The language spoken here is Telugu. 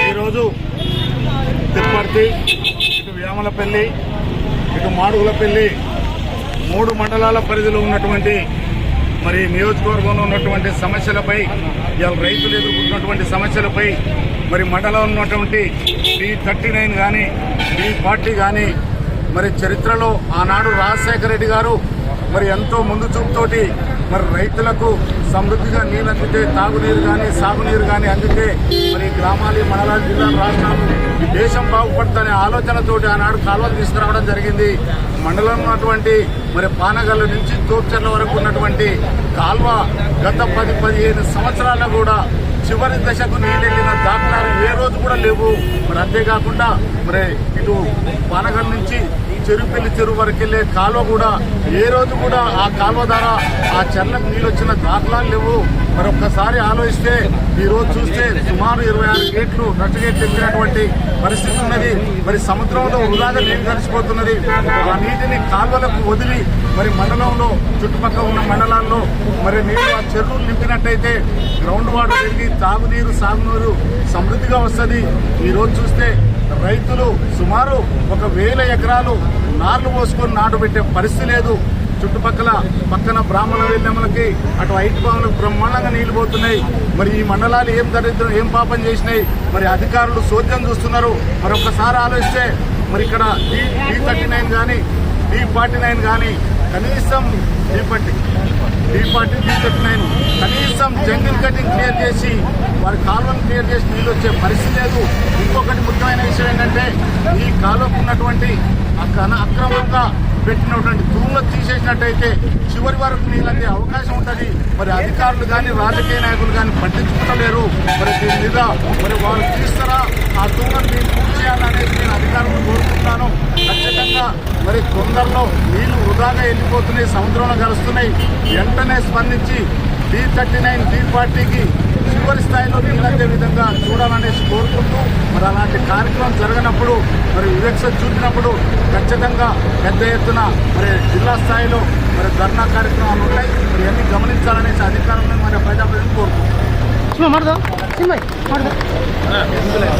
ఈరోజు తిప్పర్తి ఇటు వ్యామలపల్లి ఇటు మాడుగులపల్లి మూడు మండలాల పరిధిలో ఉన్నటువంటి మరి నియోజకవర్గంలో ఉన్నటువంటి సమస్యలపై ఇవాళ రైతులు ఎదుర్కొంటున్నటువంటి సమస్యలపై మరి మండలంలో ఉన్నటువంటి డి థర్టీ నైన్ కానీ డి ఫార్టీ కానీ మరి చరిత్రలో ఆనాడు రాజశేఖర రెడ్డి గారు మరి ఎంతో ముందు చూపుతోటి మరి రైతులకు సమృద్ధిగా నీళ్ళు అందితే తాగునీరు కానీ సాగునీరు కానీ అందితే మరి గ్రామాలు మండలాలు జిల్లాలు రాష్ట్రాలు ఈ దేశం బాగుపడుతుందనే ఆలోచనతోటి ఆనాడు కాలువలు తీసుకురావడం జరిగింది. మండలంలో ఉన్నటువంటి మరి పానగల్లు నుంచి తోపుచెర్ల వరకు ఉన్నటువంటి కాల్వ గత పది పదిహేను సంవత్సరాల్లో కూడా చివరి దశకు నీళ్ళెళ్ళిన దాఖలాలు ఏ రోజు కూడా లేవు. మరి అంతేకాకుండా మరి ఇటు పానగల్ నుంచి చెరుపల్లి చెరువు వరకు వెళ్ళే కాలువ కూడా ఏ రోజు కూడా ఆ కాలువ ద్వారా ఆ చెర్లకు నీళ్ళు వచ్చిన దాఖలాలు లేవు. మరి ఒక్కసారి ఆలోచిస్తే ఈరోజు చూస్తే సుమారు ఇరవై ఆరు గేట్లు నట్టు గేట్లు ఎక్కినటువంటి పరిస్థితి ఉన్నది. మరి సముద్రంలో వృధాగా నీరు కలిసిపోతున్నది? ఆ నీటిని కాలువలకు వదిలి మరి మండలంలో చుట్టుపక్కల ఉన్న మండలాల్లో మరి నీరు ఆ చెరువులు నింపినట్టయితే గ్రౌండ్ వాటర్ పెరిగి తాగునీరు సాగునీరు సమృద్ధిగా వస్తుంది. ఈరోజు చూస్తే రైతులు సుమారు ఒక వేల ఎకరాలు నార్లు పోసుకొని నాటు పెట్టే పరిస్థితి లేదు. చుట్టుపక్కల పక్కన బ్రాహ్మణ వెళ్ళమ్మలకి అటు ఐటి పాములకు బ్రహ్మాండంగా నీళ్ళు పోతున్నాయి. మరి ఈ మండలాలు ఏం దరిద్రం ఏం పాపం చేసినాయి? మరి అధికారులు సోద్యం చూస్తున్నారు. మరి ఒక్కసారి ఆలోచిస్తే మరి ఇక్కడ డి డి థర్టీ నైన్ కానీ డి ఫార్టీ నైన్ కానీ కనీసం D forty D forty D thirty nine కనీసం జంగిల్ కటింగ్ క్లియర్ చేసి వారి కాలువను క్లియర్ చేసి నీళ్ళు వచ్చే పరిస్థితి లేదు. ఇంకొకటి ముఖ్యమైన విషయం ఏంటంటే ఈ కాలువకు ఉన్నటువంటి అక్కడ అక్రమంగా పెట్టినటువంటి తూములు తీసేసినట్టయితే చివరి వరకు నీళ్ళందే అవకాశం ఉంటుంది. మరి అధికారులు కానీ రాజకీయ నాయకులు కానీ పట్టించుకోలేరు మరి దీని మీద మరి వాళ్ళు తీస్తారా? ఆ తూములను నేను పూర్తి చేయాలనేది నేను అధికారులను కోరుకుంటున్నాను. ఖచ్చితంగా మరి తొందరలో నీళ్ళు వృధాగా వెళ్ళిపోతున్నాయి సముద్రంలో కలుస్తున్నాయి. వెంటనే స్పందించి డి థర్టీ నైన్ డి పార్టీకి తదుపరి స్థాయిలో వీళ్ళందే విధంగా చూడాలనేసి కోరుకుంటూ మరి అలాంటి కార్యక్రమం జరగనప్పుడు మరి వివక్ష చూపినప్పుడు ఖచ్చితంగా పెద్ద ఎత్తున మరి జిల్లా స్థాయిలో మరి ధర్నా కార్యక్రమాలు ఉంటాయి. మరి అన్ని గమనించాలనేసి అధికారంలో మరి ప్రజాప్రతిని కోరుకుంటున్నాం